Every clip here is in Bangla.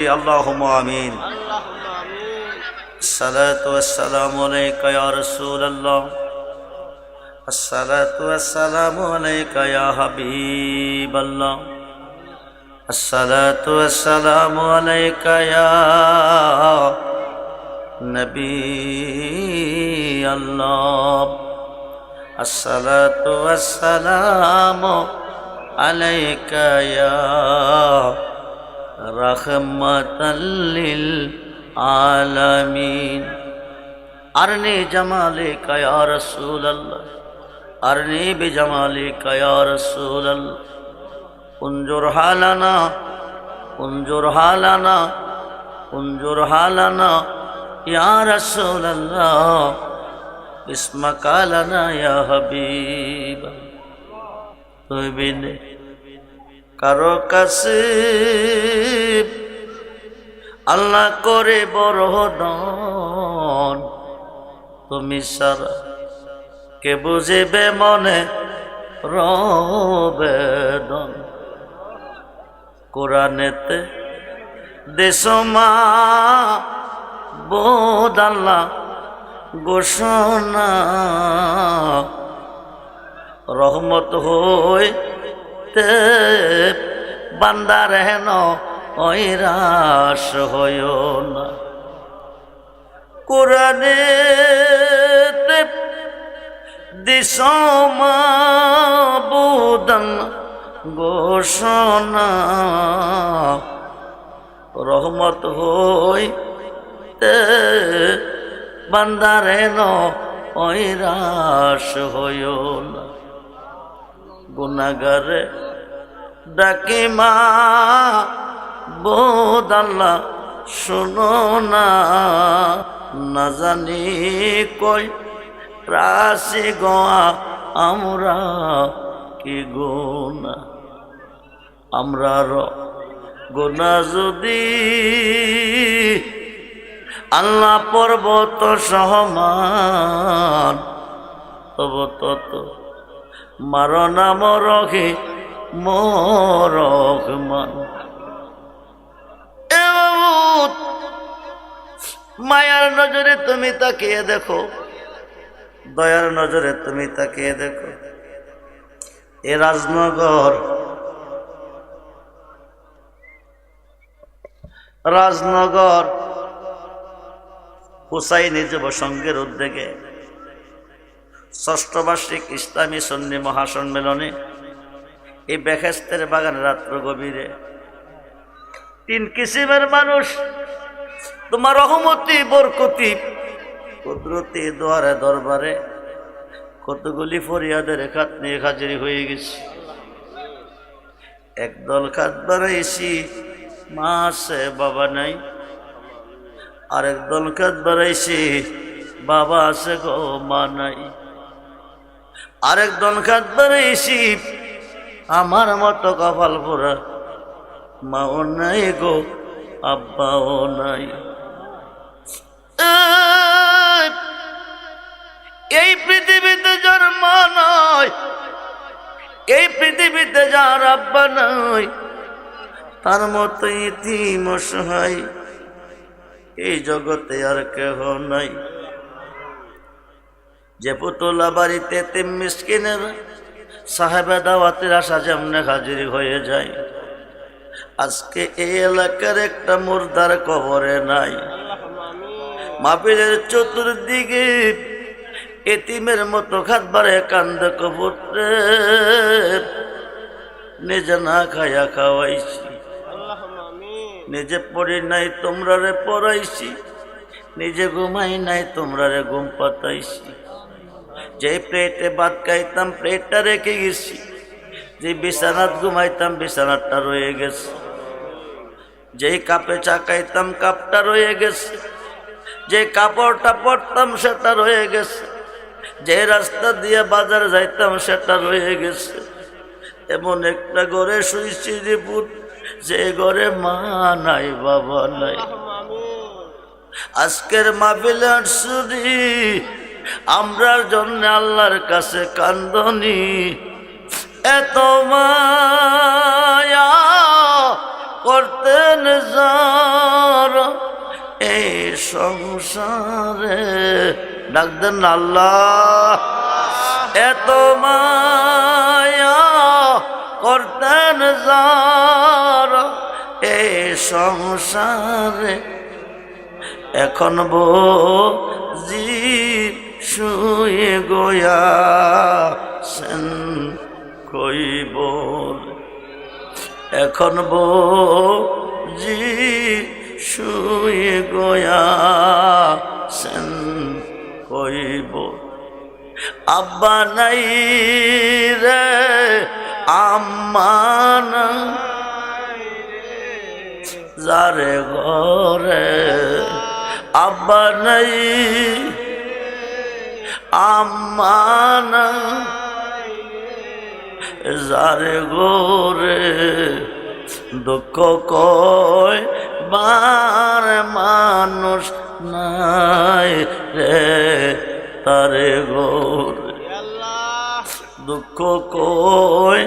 اللهم آمين اللهم آمين الصلاة والسلام عليك يا رسول الله الصلاة والسلام عليك يا حبيب الله الصلاة والسلام عليك يا نبي الله الصلاة والسلام عليك يا রহমতল্লিল আলমিন। আরনে জামালে কয়া রসুল আল্লাহ আরনে বেজামালে কয়া রসুল আল্লাহ উঞ্জুর হালানা উঞ্জুর হালানা উঞ্জুর হালানা ইয়া রসুল আল্লাহ ইসমকালানা ইয়া হবিব। কারও কাছে আল্লাহ করে বড় তুমি সারা কে বুঝিবে মনে রবেদন কোরআনেতে দেশমা বোধ আল্লাহ ঘোষণা। রহমত হইতে বান্দার হেন ঐরাস হইও না। কোরআনে দিসমা বুদন ঘোষণা, রহমত হইতে বান্দার হেন ঐরাস হইও না। গুনাগারে ডাকি মা, বোধ আল্লাহ শোনো না। না জানি কই রাশি গোয়া আমরা কি গোনা আমরা গুনা যদি আল্লাহ পর্বত সহমান, তব তত মারনা মরহে মরহমান এ বাবু, মায়ার নজরে তুমি তাকিয়ে দেখো দয়ার নজরে তুমি তাকিয়ে দেখো। এ রাজনগর রাজনগর হুসাইনি যুব সংঘের উদ্যোগে ষষ্ঠ বার্ষিক ইসলামী সন্নি মহাসম্মেলনে এই বেহেস্তের বাগান রাত্র গভীরে। তিন কিসিমের মানুষ, তোমার রহমতি, বরকতি, কুদরতি দোয়ারে দরবারে কতগুলি ফরিয়াদের খাত নিয়ে হাজির হয়ে গেছি। একদল খাত বাড়াইছি, মা আছে, বাবা নাই। আরেক দল খাত বাড়াইছি, বাবা আছে গো, মা নাই। আরেক দল খাত বাড়াইছি আমার মতো কপাল পোড়া মাও নাই গো আব্বাও নাই। এই, পৃথিবীতে জন্ম নয় এই পৃথিবীতে যার আব্বা নয় তার মতো ইতিম অসহায় এই জগতে আর কেহ নাই। যে পুতুলা বাড়িতে মিসকিনের সাহেবে দাওয়াতের আসা যেমনে হাজির হয়ে যায়। আজকে এই এলাকার একটা মুর্দার কবরে নাই। মাপিলের চতুর্দিকে এতিমের মতো খাতবারে কান্দ কবর নিজে না খায়া খাওয়াইছি। নিজে পড়ি নাই তোমরা রে পড়াইছি। নিজে ঘুমাই নাই তোমরা রে ঘুম পাতাইছি। যে প্লেটে বাদ খাইতাম প্লেটটা রেখে গেছি। যে বিছানাত ঘুমাইতাম বিছানাটা রয়ে গেছে। যেই কাপে চা খাইতাম কাপটা রয়ে গেছে। যে কাপড়টা পরতাম সেটা রয়ে গেছে। যে রাস্তা দিয়ে বাজারে যাইতাম সেটা রয়ে গেছে। এমন একটা ঘরে শুয়েছি রিপুর যে ঘরে মা নাই বাবা নাই। আজকের মাহফিল আর আমরার জন্য আল্লাহর কাছে কান্দনি। এত মায়া করতেন যারা এই সংসারে। ডাকতেন আল্লাহ। এত মায়া করতেন যারা এই সংসারে। এখন জি শুয়ে গোয়া সেন কইব। এখন বো জি শুয়ে গোয়া সেন কইব। আব্বা নাই রে আম্মান যারে ঘরে আব্বা নাই আম্মান যারে গোরে দুঃখ কয়, বার মানুষ নাই রে তারে গোরে দুঃখ কই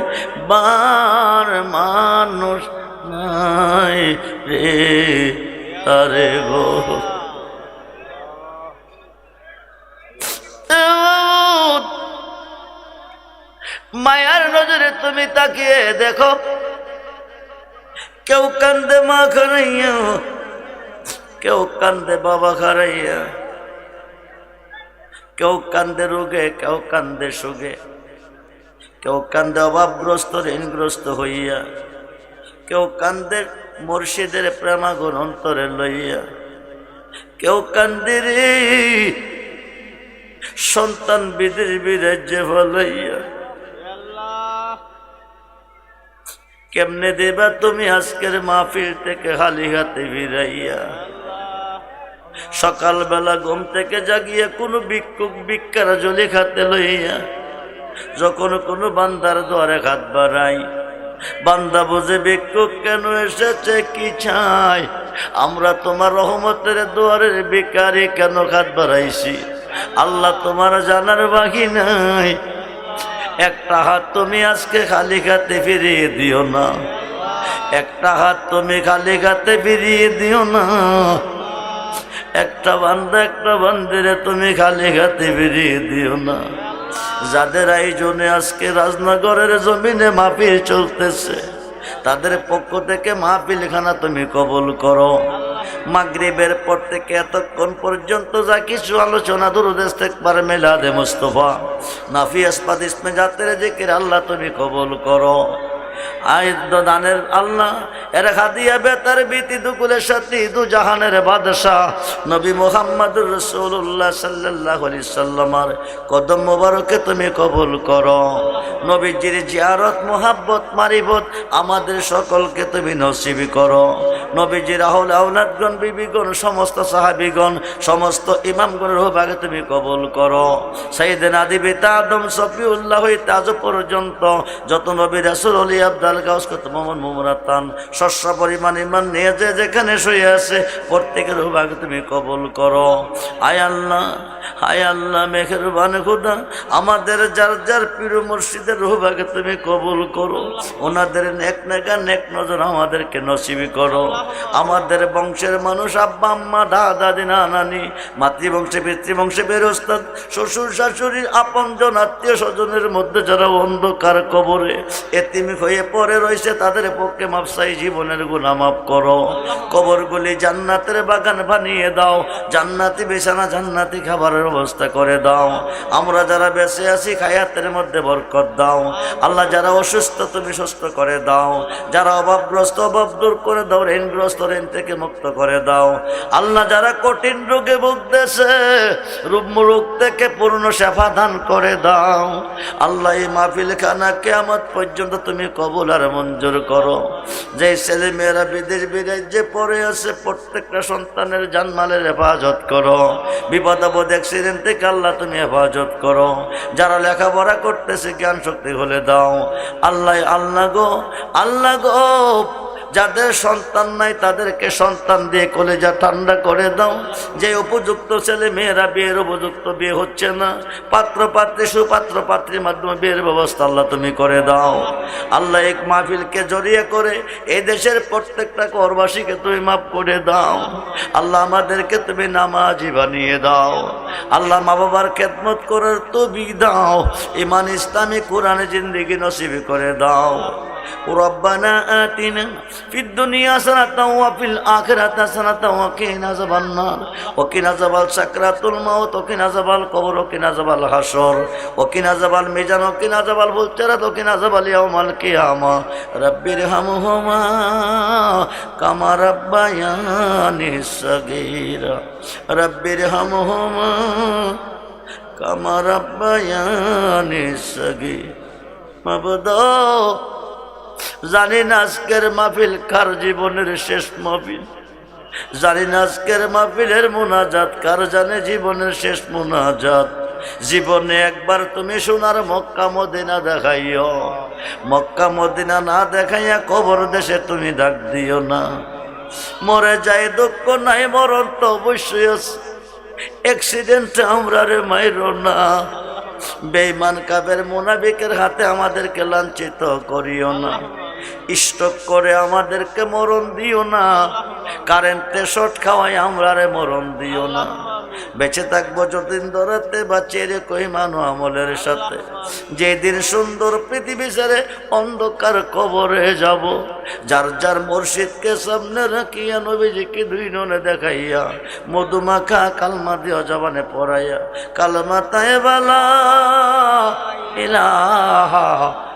বার মানুষ নাই রে তারে গো তুমি তাকিয়ে দেখো। কেউ কান্দে মা খারাইয়া, কেউ কান্দে বাবা খারাইয়া। কেউ কান্দে রোগে, কেউ কান্দে সুগে কেউ কান্দে অভাবগ্রস্ত, ঋণগ্রস্ত হইয়া। কেউ কান্দে মুর্শিদের প্রেমাগুণ অন্তরে লইয়া। কেউ কান্দে রে সন্তান বিদের বিরাজ্যে ফলাইয়া। কেমনে দেবা তুমি আজকের মাহফিল থেকে হালি হাতে ফিরাইয়া? সকালবেলা ঘুম থেকে জাগিয়ে কোনো ভিক্ষুক ভিক্ষারা জলি খাতে লইয়া যখন কোনো বান্দার দ্বারে হাত বাড়াই বান্দা বুঝে, ভিক্ষুক কেন এসেছে? কি চাই? আমরা তোমার রহমতের দুয়ারের বেকারি কেন হাত বাড়াইছি? আল্লাহ তোমার জানার বাকি নাই। একটা হাত তুমি আজকে খালি খাতে ফিরিয়ে দিও না। একটা হাত তুমি খালি খাতে ফিরিয়ে দিও না। একটা বান্ধ একটা বান্দিরে তুমি খালি খাতে ফিরিয়ে দিও না। যাদের আইজনে আজকে রাজনগরের জমিনে মাফিয়ে চলতেছে তাদের পক্ষ থেকে মাহফিলখানা তুমি কবল করো। মাগরিবের পর থেকে এতক্ষণ পর্যন্ত যা কিছু আলোচনা দুরুদেশ পারে মেলাদে মুস্তফা, নাফি আসপাদ ইসমে জাতের জিকির আল্লাহ তুমি কবল করো। আয়ুদ্ধ দানের আল্লাহ, এর খাদিয়া বেতার বিতি দুকুলের সাথে দু জাহানের বাদশাহ, নবী মোহাম্মদুর রসুল্লাহ সাল্লাহ আলি সাল্লামার কদম মোবারকে তুমি কবুল করো। নবীজির জিয়ারত, মোহাব্বত, মারিবত আমাদের সকলকে তুমি নসিবি করো। নবীজির আহল আউলাদগণ বিবিগণ, সমস্ত সাহাবিগণ, সমস্ত ইমামগণের ভাগে তুমি কবুল করো। আদি পিতা আদম সফিউল্লাহ হইতে আজ পর্যন্ত যত নবী রাসুল অলি আব্দাল গাউস, কত মোহাম্মদ মোমরাতান শস্য পরিমাণ ইমান নিয়ে যে যেখানে শুয়ে আছে, প্রত্যেকের ভাগে তুমি কবুল করো। আয় আল্লাহ হায় আল্লাহ মেঘেরবান খুদা, আমাদের যার যার প্রিয় মুর্শিদের রুহবাগে তুমি কবুল করো। ওনাদের নেক নেগা, নেক নজর আমাদেরকে নসিবি করো। আমাদের বংশের মানুষ আব্বা, আম্মা, দাদা দাদি না নানি, মাতৃবংশে, পিতৃবংশে, বেরোস্তাদ, শ্বশুর শাশুড়ির আপনজন আত্মীয় স্বজনের মধ্যে যারা অন্ধকার কবরে এতিমি হয়ে পরে রয়েছে, তাদের পক্ষে মাপসাই জীবনের গুণা মাফ করো। কবরগুলি জান্নাতের বাগান বানিয়ে দাও। জান্নাতি বিছানা, জান্নাতি খাবারের ব্যবস্থা করে দাও। আমরা যারা বেঁচে আছি, খায়াতের মধ্যে বরকত দাও। আল্লাহ যারা অসুস্থ, তুমি সুস্থ করে দাও। যারা অভাবগ্রস্ত, অভাব দূর করে দাও, ঋণগ্রস্ত, ঋণ থেকে মুক্ত করে দাও। আল্লাহ যারা কঠিন রোগে ভুগতেছে রূপ রোগ থেকে পূর্ণ সেবা দান করে দাও। আল্লাহ এই মাহফিল খানা কেয়ামত পর্যন্ত তুমি কবুল আর মঞ্জুর করো। যে ছেলে মেয়েরা বিদেশ বিরাজ্যে পড়ে আছে, প্রত্যেকটা সন্তানের জানমালের হেফাজত করো। বিপদ আপদ অ্যাক্সিডেন্ট থেকে আল্লাহ তুমি হেফাজত করো। যারা লেখাপড়া করতেছে জ্ঞান শক্তি হলে দাও। আল্লাহ আল্লাহ গো আল্লাহ গো যাদের সন্তান নাই, তাদেরকে সন্তান দিয়ে কলেজা ঠান্ডা করে দাও। যে উপযুক্ত ছেলে মেয়েরা বিয়ের উপযুক্ত বিয়ে হচ্ছে না, পাত্র পাত্রী, সুপাত্র পাত্রীর মাধ্যমে বিয়ের ব্যবস্থা আল্লাহ তুমি করে দাও। আল্লাহ এক মাহফিলকে জড়িয়ে করে এই দেশের প্রত্যেকটা করবাসীকে তুমি মাফ করে দাও। আল্লাহ আমাদেরকে তুমি নামাজি বানিয়ে দাও। আল্লাহ মা বাবার খেদমত করার তবি দাও। ইমান ইসলামী কোরআনে জিন্দিগি নসিব করে দাও। ربنا آتنا في الدنيا سنة وفي الآخرة سنة وقنا عذاب النار وقنا عذاب سكرات الموت وقنا عذاب القبر وقنا عذاب الحشر وقنا عذاب الميزان وقنا عذاب البلترة وقنا عذاب اليوم القيامة رب ارحمهما كما ربياني صغيرا رب ارحمهما كما ربياني صغيرا مبدأ জানি না আজকের মাহফিল কার জীবনের শেষ মাহফিল। জানি না আজকের মাহফিলের মোনাজাত, কার জানে জীবনের শেষ মোনাজাত। জীবনে একবার তুমি সোনার মক্কা মদিনা দেখাইও। মক্কা মদিনা না দেখাইয়া কবর দেশে তুমি ডাক দিও না। মরে যায় দুঃখ নাই, মরণ তো অবশ্যই আছে। অ্যাক্সিডেন্ট আমরা রে মাইরো না। বেইমান কাবের মোনাবিকের হাতে আমাদেরকে লাঞ্ছিত করিও না। স্টক করে আমাদেরকে মরণ দিও না। কারেন্টে শর্ট খাওয়াই আমরা রে মরণ দিও না। বেঁচে থাকব যতদিন ধরাতে বা চেরে কই মানো আমলের সাথে। যেদিন সুন্দর পৃথিবী ছেড়ে অন্ধকার কবরে যাব। যার যার মুর্শিদকে সামনে রাখিয়া নবীজিকে দুই ননে দেখাইয়া, মধুমাখা কালমা দিও জবানে পড়াইয়া কালমা তাই বালা ইলাহা